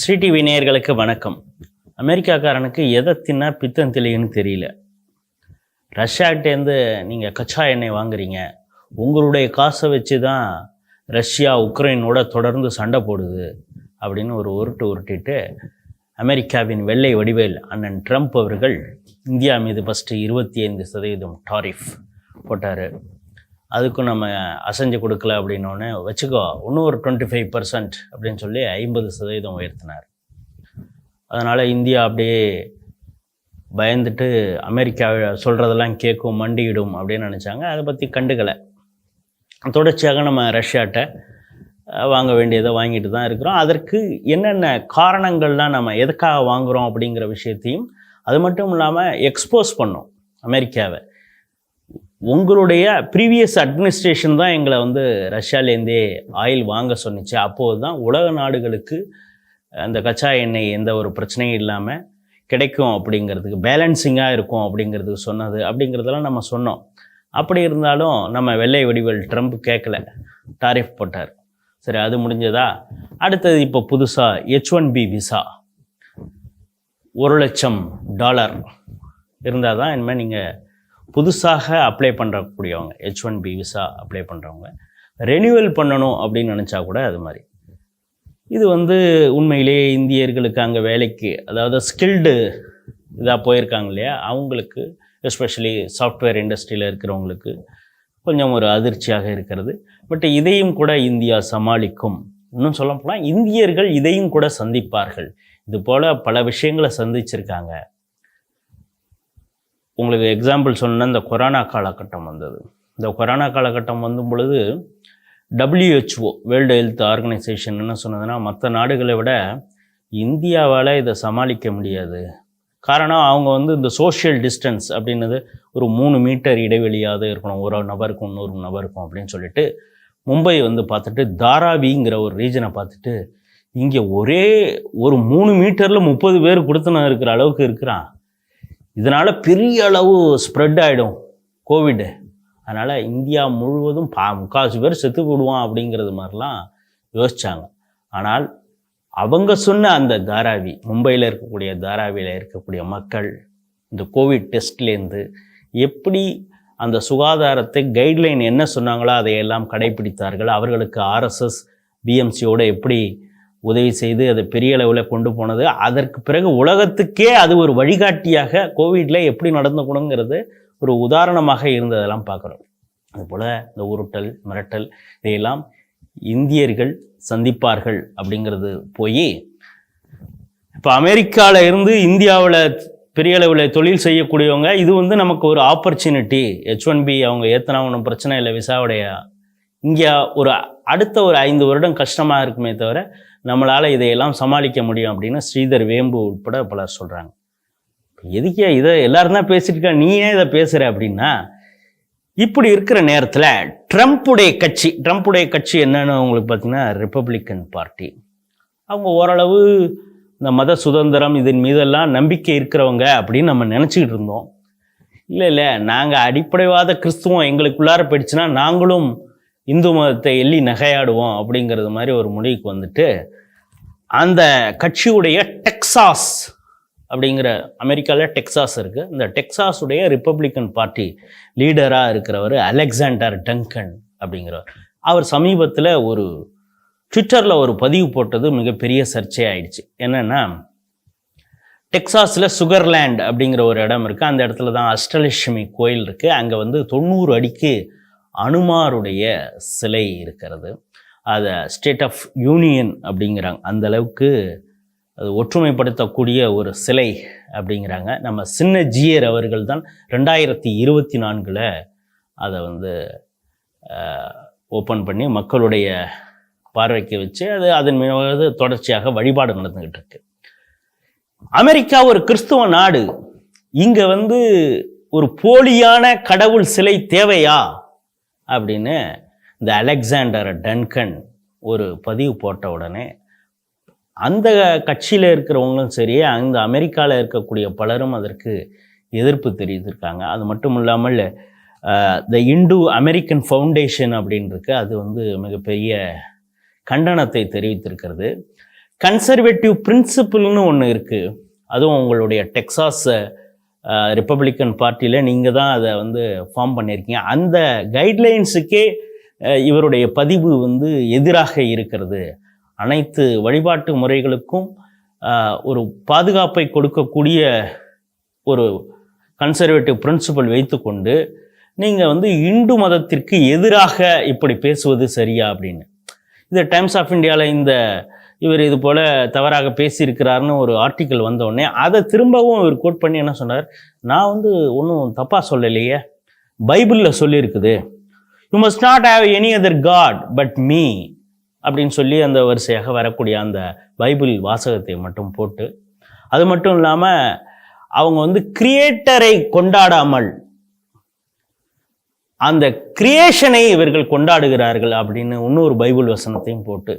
ஸ்ரீ நேயர்களுக்கு வணக்கம். அமெரிக்காக்காரனுக்கு எதை தின்னா பித்தம் தெளியுன்னு தெரியல. ரஷ்யாகிட்டேருந்து நீங்கள் கச்சா எண்ணெய் வாங்குறீங்க. உங்களுடைய காசை வச்சு தான் ரஷ்யா உக்ரைனோட தொடர்ந்து சண்டை போடுது அப்படின்னு ஒரு உருட்டு உருட்டிட்டு அமெரிக்காவின் வெள்ளை வடிவேல் அண்ணன் ட்ரம்ப் அவர்கள் இந்தியா மீது ஃபஸ்ட்டு இருபத்தி ஐந்து சதவீதம் டாரிஃப் போட்டார். அதுக்கும் நம்ம அசைஞ்சு கொடுக்கல அப்படின்னோடனே வச்சுக்கோ இன்னும் ஒரு டுவெண்ட்டி ஃபைவ் பர்சன்ட் அப்படின்னு சொல்லி ஐம்பது சதவீதம் உயர்த்தினார். அதனால் இந்தியா அப்படியே பயந்துட்டு அமெரிக்கா சொல்கிறதெல்லாம் கேட்கும் மண்டியிடும் அப்படின்னு நினச்சாங்க. அதை பற்றி கண்டுக்கலை. தொடர்ச்சியாக நம்ம ரஷ்யாட்ட வாங்க வேண்டியதை வாங்கிட்டு தான் இருக்கிறோம். அதற்கு என்னென்ன காரணங்கள்லாம் நம்ம எதுக்காக வாங்குகிறோம் அப்படிங்கிற விஷயத்தையும் அது மட்டும் இல்லாமல் எக்ஸ்போஸ் பண்ணோம் அமெரிக்காவை. உங்களுடைய ப்ரீவியஸ் அட்மினிஸ்ட்ரேஷன் தான் எங்களை வந்து ரஷ்யாலேருந்தே ஆயில் வாங்க சொன்னிச்சு. அப்போது தான் உலக நாடுகளுக்கு அந்த கச்சா எண்ணெய் எந்த ஒரு பிரச்சனையும் இல்லாமல் கிடைக்கும் அப்படிங்கிறதுக்கு பேலன்சிங்காக இருக்கும் அப்படிங்கிறதுக்கு சொன்னது அப்படிங்கிறதெல்லாம் நம்ம சொன்னோம். அப்படி இருந்தாலும் நம்ம வெள்ளை வடிவல் ட்ரம்ப் கேட்கல. டாரிஃப் போட்டார். சரி அது முடிஞ்சதா? அடுத்தது இப்போ புதுசாக ஹெச் ஒன் பி விசா ஒரு லட்சம் டாலர் இருந்தால் தான் இனிமேல் நீங்கள் புதுசாக apply பண்ணுறக்கூடியவங்க H one B visa apply பண்ணுறவங்க ரெனியூவல் பண்ணணும் அப்படின்னு நினச்சா கூட அது மாதிரி. இது வந்து உண்மையிலேயே இந்தியர்களுக்கு அங்கே வேலைக்கு அதாவது ஸ்கில்டு இதாக போயிருக்காங்க இல்லையா? அவங்களுக்கு எஸ்பெஷலி சாஃப்ட்வேர் இண்டஸ்ட்ரியில் இருக்கிறவங்களுக்கு கொஞ்சம் ஒரு அதிர்ச்சியாக இருக்கிறது. பட் இதையும் கூட இந்தியா சமாளிக்கும். இன்னும் சொல்ல போனால் இந்தியர்கள் இதையும் கூட சந்திப்பார்கள். இது போல் பல விஷயங்களை சந்திச்சிருக்காங்க. உங்களுக்கு எக்ஸாம்பிள் சொன்ன இந்த கொரோனா காலகட்டம் வந்தது. இந்த கொரோனா காலகட்டம் வந்தும் பொழுது டபிள்யூஹெச்ஓ வேர்ல்டு ஹெல்த் ஆர்கனைசேஷன் என்ன சொன்னதுன்னா மற்ற நாடுகளை விட இந்தியாவால் இதை சமாளிக்க முடியாது. காரணம் அவங்க வந்து இந்த சோஷியல் டிஸ்டன்ஸ் அப்படின்னது ஒரு மூணு மீட்டர் இடைவெளியாவது இருக்கணும். ஒரு நபருக்கும் இன்னொரு நபருக்கும் அப்படின்னு சொல்லிட்டு மும்பை வந்து பார்த்துட்டு தாராவிங்கிற ஒரு ரீஜனை பார்த்துட்டு இங்கே ஒரே ஒரு மூணு மீட்டரில் முப்பது பேர் கொடுத்துன இருக்கிற அளவுக்கு இருக்கிறான். இதனால் பெரிய அளவு ஸ்ப்ரெட் ஆகிடும் கோவிடு அதனால் இந்தியா முழுவதும் பா முக்கால்வாசி பேர் செத்து போடுவான் அப்படிங்கிறது மாதிரிலாம் யோசிச்சாங்க. ஆனால் அவங்க சொன்ன அந்த தாராவி மும்பையில் இருக்கக்கூடிய தாராவியில் இருக்கக்கூடிய மக்கள் இந்த கோவிட் டெஸ்ட்லேருந்து எப்படி அந்த சுகாதாரத்தை கைட்லைன் என்ன சொன்னாங்களோ அதையெல்லாம் கடைபிடித்தார்கள்? அவர்களுக்கு ஆர்எஸ்எஸ் பிஎம்சியோடு எப்படி உதவி செய்து அதை பெரிய அளவில் கொண்டு போனது. அதற்கு பிறகு உலகத்துக்கே அது ஒரு வழிகாட்டியாக கோவிடில் எப்படி நடந்துக்கணுங்கிறது ஒரு உதாரணமாக இருந்ததெல்லாம் பார்க்குறோம். அதுபோல் இந்த உருட்டல் மிரட்டல் இதையெல்லாம் இந்தியர்கள் சந்திப்பார்கள் அப்படிங்கிறது போய் இப்போ அமெரிக்காவில் இருந்து இந்தியாவில் பெரிய அளவில் தொழில் செய்யக்கூடியவங்க இது வந்து நமக்கு ஒரு ஆப்பர்ச்சுனிட்டி ஹெச் ஒன் பி அவங்க ஏற்றினா ஒன்றும் பிரச்சனை இல்லை விசாவுடைய. இங்கே ஒரு அடுத்த ஒரு ஐந்து வருடம் கஷ்டமாக இருக்குமே தவிர நம்மளால் இதையெல்லாம் சமாளிக்க முடியும் அப்படின்னு ஸ்ரீதர் வேம்பு உட்பட பலர் சொல்கிறாங்க எதுக்கே இதை எல்லாரும் தான் பேசிட்டு நீ ஏன் இதை பேசுகிற அப்படின்னா இப்படி இருக்கிற நேரத்தில் ட்ரம்ப்புடைய கட்சி ட்ரம்ப்புடைய கட்சி என்னன்னு உங்களுக்கு பார்த்தீங்கன்னா ரிப்பப்ளிக்கன் பார்ட்டி அவங்க ஓரளவு இந்த மத சுதந்திரம் இதன் மீதெல்லாம் நம்பிக்கை இருக்கிறவங்க அப்படின்னு நம்ம நினச்சிக்கிட்டு இருந்தோம். இல்லை இல்லை நாங்கள் அடிப்படைவாத கிறிஸ்துவம் எங்களுக்குள்ளார போயிடுச்சுன்னா நாங்களும் இந்து மதத்தை எள்ளி நகையாடுவோம் அப்படிங்கிறது மாதிரி ஒரு முடிவுக்கு வந்துட்டு அந்த கட்சியுடைய டெக்சாஸ் அப்படிங்கிற அமெரிக்காவில் டெக்சாஸ் இருக்குது இந்த டெக்சாஸுடைய ரிப்பப்ளிக்கன் பார்ட்டி லீடராக இருக்கிறவர் அலெக்சாண்டர் டங்கன் அப்படிங்கிறவர். அவர் சமீபத்தில் ஒரு ட்விட்டரில் ஒரு பதிவு போட்டது மிகப்பெரிய சர்ச்சையாயிடுச்சு. என்னென்னா டெக்சாஸில் சுகர்லேண்ட் அப்படிங்கிற ஒரு இடம் இருக்குது அந்த இடத்துல தான் அஷ்டலட்சுமி கோயில் இருக்குது அங்கே வந்து தொண்ணூறு அடிக்கு அனுமாருடைய சிலை இருக்கிறது. அதை ஸ்டேட் ஆஃப் யூனியன் அப்படிங்கிறாங்க. அந்த அளவுக்கு அது ஒற்றுமைப்படுத்தக்கூடிய ஒரு சிலை அப்படிங்கிறாங்க. நம்ம சின்ன ஜியர் அவர்கள் தான் ரெண்டாயிரத்தி இருபத்தி நான்கில் அதை வந்து ஓப்பன் பண்ணி மக்களுடைய பார்வைக்கு வச்சு அது அதன் மீது தொடர்ச்சியாக வழிபாடு நடந்துக்கிட்டு இருக்கு. அமெரிக்கா ஒரு கிறிஸ்துவ நாடு. இங்கே வந்து ஒரு போலியான கடவுள் சிலை தேவையா? அப்படின்னு இந்த அலெக்சாண்டர் டன்கன் ஒரு பதிவு போட்ட உடனே அந்த கட்சியில் இருக்கிறவங்களும் சரி அந்த அமெரிக்காவில் இருக்கக்கூடிய பலரும் அதற்கு எதிர்ப்பு தெரிவித்திருக்காங்க. அது மட்டும் இல்லாமல் த இண்டு அமெரிக்கன் ஃபவுண்டேஷன் அப்படின்னு இருக்கு அது வந்து மிகப்பெரிய கண்டனத்தை தெரிவித்திருக்கிறது. கன்சர்வேட்டிவ் பிரின்சிபிள்னு ஒன்று இருக்குது அதுவும் உங்களுடைய டெக்ஸாஸை ரிப்பப்ளிக்கன் பார்ட்டியில் நீங்கள் தான் அதை வந்து ஃபார்ம் பண்ணியிருக்கீங்க. அந்த கைட்லைன்ஸுக்கே இவருடைய பதிவு வந்து எதிராக இருக்கிறது. அனைத்து வழிபாட்டு முறைகளுக்கும் ஒரு பாதுகாப்பை கொடுக்கக்கூடிய ஒரு கன்சர்வேட்டிவ் பிரின்சிபல் வைத்துக்கொண்டு நீங்கள் வந்து இந்து மதத்திற்கு எதிராக இப்படி பேசுவது சரியா அப்படின்னு. இது டைம்ஸ் ஆஃப் இந்தியாவில் இந்த இவர் இது போல் தவறாக பேசியிருக்கிறாருன்னு ஒரு ஆர்டிக்கல் வந்தோடனே அதை திரும்பவும் இவர் கோட் பண்ணி என்ன சொன்னார்? நான் வந்து ஒன்றும் தப்பாக சொல்லலையே. பைபிளில் சொல்லியிருக்குது. You must not have any other god but me அப்படின்னு சொல்லி அந்த வரிசையாக வரக்கூடிய அந்த பைபிள் வாசகத்தை மட்டும் போட்டு அது மட்டும் இல்லாமல் அவங்க வந்து கிரியேட்டரை கொண்டாடாமல் அந்த கிரியேஷனை இவர்கள் கொண்டாடுகிறார்கள் அப்படின்னு இன்னொரு பைபிள் வசனத்தையும் போட்டு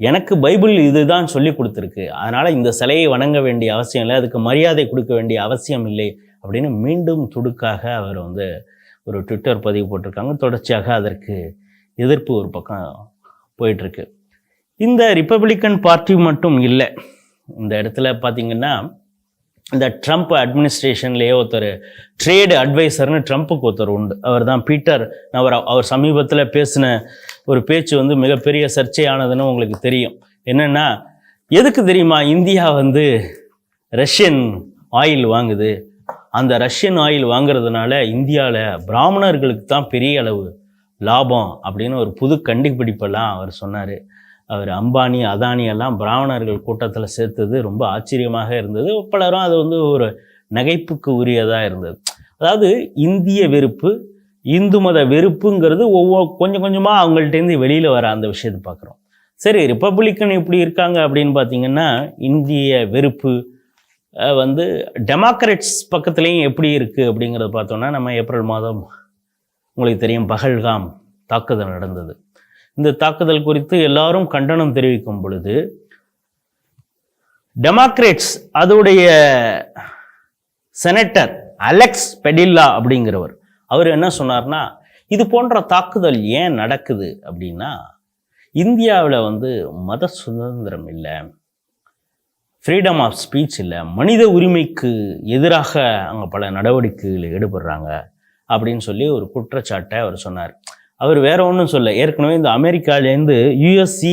எனக்கு பைபிள் இதுதான் சொல்லி கொடுத்துருக்கு. அதனால் இந்த சிலையை வணங்க வேண்டிய அவசியம் இல்லை அதுக்கு மரியாதை கொடுக்க வேண்டிய அவசியம் இல்லை அப்படின்னு மீண்டும் துடுக்காக அவர் வந்து ஒரு ட்விட்டர் பதிவு போட்டிருக்காங்க. தொடர்ச்சியாக அதற்கு எதிர்ப்பு ஒரு பக்கம் போயிட்டுருக்கு. இந்த ரிப்பப்ளிக்கன் பார்ட்டி மட்டும் இல்லை. இந்த இடத்துல பார்த்தீங்கன்னா இந்த ட்ரம்ப் அட்மினிஸ்ட்ரேஷன்லேயே ஒருத்தர் ட்ரேடு அட்வைசர்னு ட்ரம்ப்புக்கு ஒருத்தர் உண்டு. அவர் தான் பீட்டர் அவர் அவர் சமீபத்தில் பேசின ஒரு பேச்சு வந்து மிகப்பெரிய சர்ச்சையானதுன்னு உங்களுக்கு தெரியும். என்னென்னா எதுக்கு தெரியுமா? இந்தியா வந்து ரஷ்யன் ஆயில் வாங்குது. அந்த ரஷ்யன் ஆயில் வாங்குறதுனால இந்தியாவில் பிராமணர்களுக்கு தான் பெரிய அளவு லாபம் அப்படின்னு ஒரு புது கண்டுபிடிப்பெல்லாம் அவர் சொன்னார். அவர் அம்பானி அதானி எல்லாம் பிராமணர்கள் கூட்டத்தில் சேர்த்தது ரொம்ப ஆச்சரியமாக இருந்தது. பலரும் அது வந்து ஒரு நகைப்புக்கு உரியதாக இருந்தது. அதாவது இந்திய வெறுப்பு இந்து மத வெறுப்புங்கிறது ஒவ்வொரு கொஞ்சம் கொஞ்சமாக அவங்கள்ட்டேருந்து வெளியில் வர அந்த விஷயத்தை பார்க்குறோம். சரி ரிப்பப்ளிக்கன் இப்படி இருக்காங்க அப்படின்னு பார்த்தீங்கன்னா இந்திய வெறுப்பு வந்து டெமோக்ரட்ஸ் பக்கத்துலேயும் எப்படி இருக்குது அப்படிங்கிறத பார்த்தோன்னா நம்ம ஏப்ரல் மாதம் உங்களுக்கு தெரியும் பகல்காம் தாக்குதல் நடந்தது. இந்த தாக்குதல் குறித்து எல்லாரும் கண்டனம் தெரிவிக்கும் பொழுது டெமோக்ரேட்ஸ் அதோடைய செனட்டர் அலெக்ஸ் பெடில்லா அப்படிங்கிறவர் அவர் என்ன சொன்னார்னா இது போன்ற தாக்குதல் ஏன் நடக்குது அப்படின்னா இந்தியாவில் வந்து மத சுதந்திரம் இல்லை ஃப்ரீடம் ஆஃப் ஸ்பீச் இல்லை மனித உரிமைக்கு எதிராக அங்கே பல நடவடிக்கைகள் ஈடுபடுறாங்க அப்படின்னு சொல்லி ஒரு குற்றச்சாட்டை அவர் சொன்னார். அவர் வேற ஒன்றும் சொல்ல. ஏற்கனவே இந்த அமெரிக்காலேருந்து யூஎஸ்சி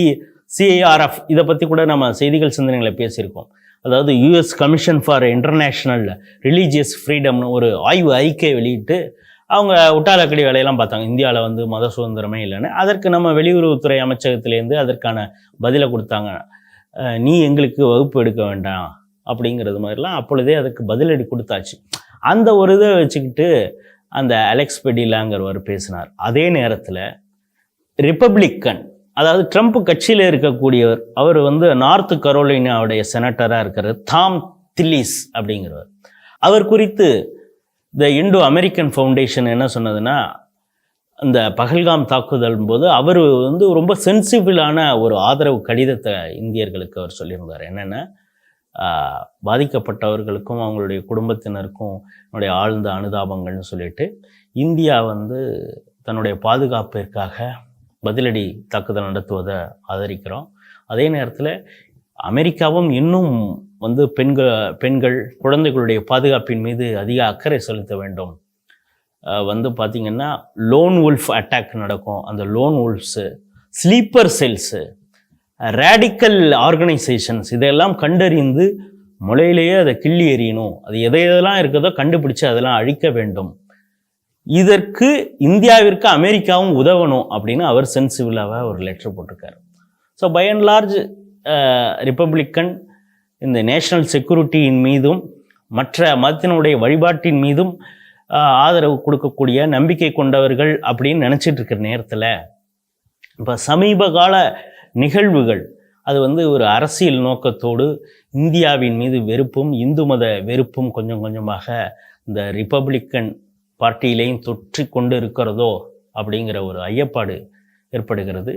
சிஐஆர்எஃப் இதை பற்றி கூட நம்ம செய்திகள் சிந்தனைகளை பேசியிருக்கோம். அதாவது US commission for international religious ஃப்ரீடம்னு ஒரு ஆய்வு அறிக்கை வெளியிட்டு அவங்க உட்டாலக்கடி வேலையெல்லாம் பார்த்தாங்க. இந்தியாவில் வந்து மத சுதந்திரமே இல்லைன்னு. அதற்கு நம்ம வெளியுறவுத்துறை அமைச்சகத்திலேருந்து அதற்கான பதிலை கொடுத்தாங்க. நீ எங்களுக்கு வகுப்பு எடுக்க வேண்டாம் அப்படிங்கிறது மாதிரிலாம் அப்பொழுதே அதுக்கு பதிலடி கொடுத்தாச்சு. அந்த ஒரு இதை வச்சுக்கிட்டு அந்த அலெக்ஸ் பெடிலாங்கிறவர் பேசினார். அதே நேரத்தில் ரிப்பப்ளிக்கன் அதாவது ட்ரம்ப் கட்சியில் இருக்கக்கூடியவர் அவர் வந்து நார்த் கரோலினாவுடைய செனட்டராக இருக்கிற தாம் தில்லிஸ் அப்படிங்கிறவர். அவர் குறித்து த இண்டோ அமெரிக்கன் ஃபவுண்டேஷன் என்ன சொன்னதுன்னா அந்த பகல்காம் தாக்குதல் போது அவர் வந்து ரொம்ப சென்சிபிளான ஒரு ஆதரவு கடிதத்தை இந்தியர்களுக்கு அவர் சொல்லியிருந்தார். என்னென்னா பாதிக்கப்பட்டவர்களுக்கும் அவங்களுடைய குடும்பத்தினருக்கும் என்னுடைய ஆழ்ந்த அனுதாபங்கள்னு சொல்லிட்டு இந்தியா வந்து தன்னுடைய பாதுகாப்பிற்காக பதிலடி தாக்குதல் நடத்துவதை ஆதரிக்கிறோம். அதே நேரத்தில் அமெரிக்காவும் இன்னும் வந்து பெண்கள் பெண்கள் குழந்தைகளுடைய பாதுகாப்பின் மீது அதிக அக்கறை செலுத்த வேண்டும். வந்து பார்த்திங்கன்னா லோன் உல்ஃப் அட்டாக் நடக்கும். அந்த lone wolves sleeper cells radical organisations இதெல்லாம் கண்டறிந்து முளையிலேயே அதை கிள்ளி எறியணும். அது எதை எதெல்லாம் இருக்குதோ கண்டுபிடிச்சு அதெல்லாம் அழிக்க வேண்டும். இதற்கு இந்தியாவிற்கு அமெரிக்காவும் உதவணும் அப்படின்னு அவர் சென்சிபிளாக ஒரு லெட்டர் போட்டிருக்காரு. So by and large republican இந்த நேஷனல் செக்யூரிட்டியின் மீதும் மற்ற மதத்தினுடைய வழிபாட்டின் மீதும் uh, ஆதரவு கொடுக்கக்கூடிய நம்பிக்கை கொண்டவர்கள் அப்படின்னு நினச்சிட்டு இருக்கிற நேரத்தில் இப்போ சமீப கால நிகழ்வுகள். அது வந்து ஒரு அரசியல் நோக்கத்தோடு இந்தியாவின் மீது வெறுப்பும் இந்து மத வெறுப்பும் கொஞ்சம் கொஞ்சமாக இந்த ரிப்பப்ளிக்கன் பார்ட்டியிலையும் தொற்றி கொண்டு இருக்கிறதோ அப்படிங்கிற ஒரு ஐயப்பாடு ஏற்படுகிறது.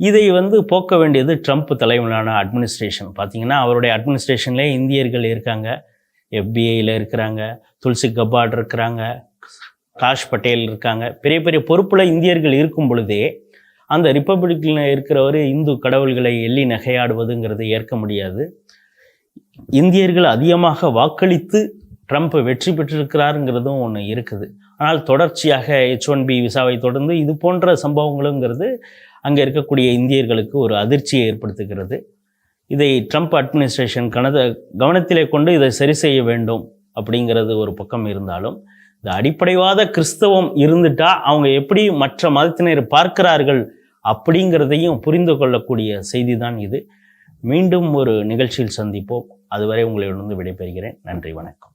இதை வந்து போக்க வேண்டியது ட்ரம்ப் தலைமையிலான அட்மினிஸ்ட்ரேஷன் பார்த்தீங்கன்னா அவருடைய அட்மினிஸ்ட்ரேஷன்லேயே இந்தியர்கள் இருக்காங்க. எஃபிஐயில் இருக்கிறாங்க துல்சி கபாட் இருக்கிறாங்க காஷ் பட்டேல் இருக்காங்க. பெரிய பெரிய பொறுப்பில் இந்தியர்கள் இருக்கும் பொழுதே அந்த ரிப்பப்ளிக்கில் இருக்கிறவர் இந்து கடவுள்களை எள்ளி நகையாடுவதுங்கிறது ஏற்க முடியாது. இந்தியர்கள் அதிகமாக வாக்களித்து ட்ரம்ப் வெற்றி பெற்றிருக்கிறாருங்கிறதும் ஒன்று இருக்குது. ஆனால் தொடர்ச்சியாக ஹெச் ஒன் பி விசாவை தொடர்ந்து இது போன்ற சம்பவங்களுங்கிறது அங்கே இருக்கக்கூடிய இந்தியர்களுக்கு ஒரு அதிர்ச்சியை ஏற்படுத்துகிறது. இதை ட்ரம்ப் அட்மினிஸ்ட்ரேஷன் கனத கவனத்திலே கொண்டு இதை சரி செய்ய வேண்டும் அப்படிங்கிறது ஒரு பக்கம் இருந்தாலும் இந்த அடிப்படைவாத கிறிஸ்தவம் இருந்துட்டா அவங்க எப்படி மற்ற மதத்தினர் பார்க்கிறார்கள் அப்படிங்கிறதையும் புரிந்து கொள்ளக்கூடிய செய்தி தான் இது. மீண்டும் ஒரு நிகழ்ச்சியில் சந்திப்போம். அதுவரை உங்களிடம் விடைபெறுகிறேன். நன்றி வணக்கம்.